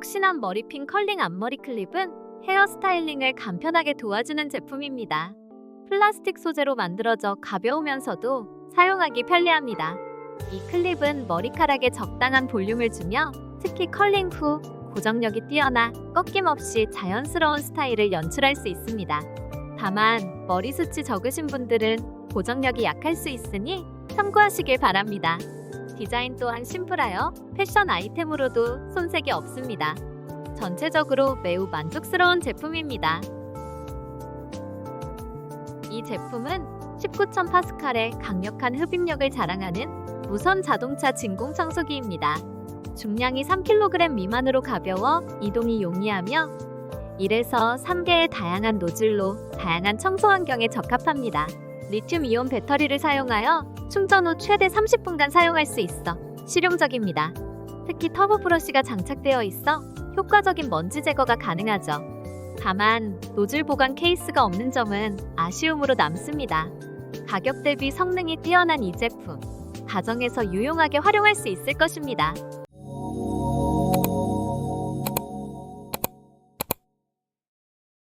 푹신한 머리핀 컬링 앞머리 클립은 헤어 스타일링을 간편하게 도와주는 제품입니다. 플라스틱 소재로 만들어져 가벼우면서도 사용하기 편리합니다. 이 클립은 머리카락에 적당한 볼륨을 주며 특히 컬링 후 고정력이 뛰어나 꺾임없이 자연스러운 스타일을 연출할 수 있습니다. 다만 머리숱이 적으신 분들은 고정력이 약할 수 있으니 참고하시길 바랍니다. 디자인 또한 심플하여 패션 아이템으로도 손색이 없습니다. 전체적으로 매우 만족스러운 제품입니다. 이 제품은 19,000 파스칼의 강력한 흡입력을 자랑하는 무선 자동차 진공 청소기입니다. 중량이 3kg 미만으로 가벼워 이동이 용이하며 1에서 3개의 다양한 노즐로 다양한 청소 환경에 적합합니다. 리튬 이온 배터리를 사용하여 충전 후 최대 30분간 사용할 수 있어 실용적입니다. 특히 터보 브러쉬가 장착되어 있어 효과적인 먼지 제거가 가능하죠. 다만 노즐 보관 케이스가 없는 점은 아쉬움으로 남습니다. 가격 대비 성능이 뛰어난 이 제품 가정에서 유용하게 활용할 수 있을 것입니다.